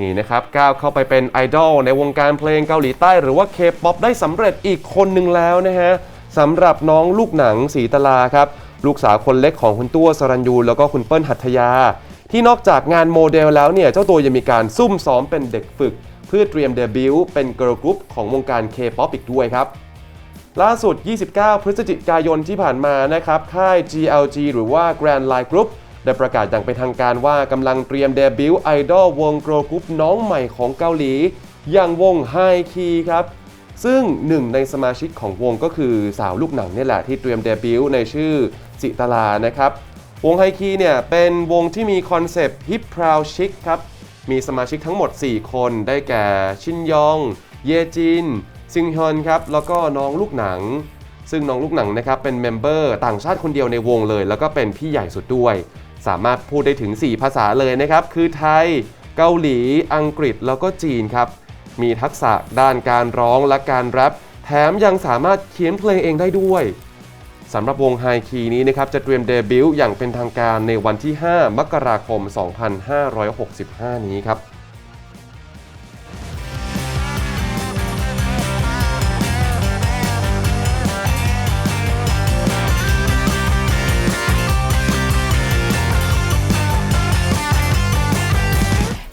นี่นะครับก้าวเข้าไปเป็นไอดอลในวงการเพลงเกาหลีใต้หรือว่าเคป๊อปได้สำเร็จอีกคนหนึ่งแล้วนะฮะสำหรับน้องลูกหนังสีตลาครับ ลูกสาวคนเล็กของคุณตัวสรัญยูแล้วก็คุณเปิ้ลหัตยา ที่นอกจากงานโมเดลแล้วเนี่ย เจ้าตัวยังมีการซุ่มซ้อมเป็นเด็กฝึก เพื่อเตรียมเดบิวต์เป็นเกิร์ลกรุ๊ปของวงการเคป๊อปอีกด้วยครับ ล่าสุด 29 พฤศจิกายนที่ผ่านมานะครับค่าย GLG หรือว่า Grand Line Group ได้ประกาศอย่างเป็นทางการว่ากำลังเตรียมเดบิวต์ไอดอลวงโกลกรุ๊ปน้องใหม่ของเกาหลี อย่างวง High Key ครับ ซึ่งหนึ่งในสมาชิกของวงก็คือสาวลูกหนังนี่แหละที่เตรียมเดบิวต์ในชื่อจิตลานะครับ วงไฮคีเนี่ยเป็นวงที่มีคอนเซปต์ฮิปพราวชิคครับ มีสมาชิกทั้งหมด 4 คนได้แก่ชินยอง เยจินซิงฮอนครับแล้วก็น้องลูกหนังซึ่งน้องลูกหนังนะครับเป็นเมมเบอร์ต่างชาติคนเดียวในวงเลย แล้วก็เป็นพี่ใหญ่สุดด้วย สามารถพูดได้ถึง 4 ภาษาเลยนะครับ คือไทย เกาหลี อังกฤษ แล้วก็จีนครับ มีทักษะด้านการร้องและการแรป แถมยังสามารถเขียนเพลงเองได้ด้วย สำหรับวงไฮคีนี้นะครับ จะเตรียมเดบิวต์อย่างเป็นทางการในวันที่ 5 มกราคม 2565 นี้ครับ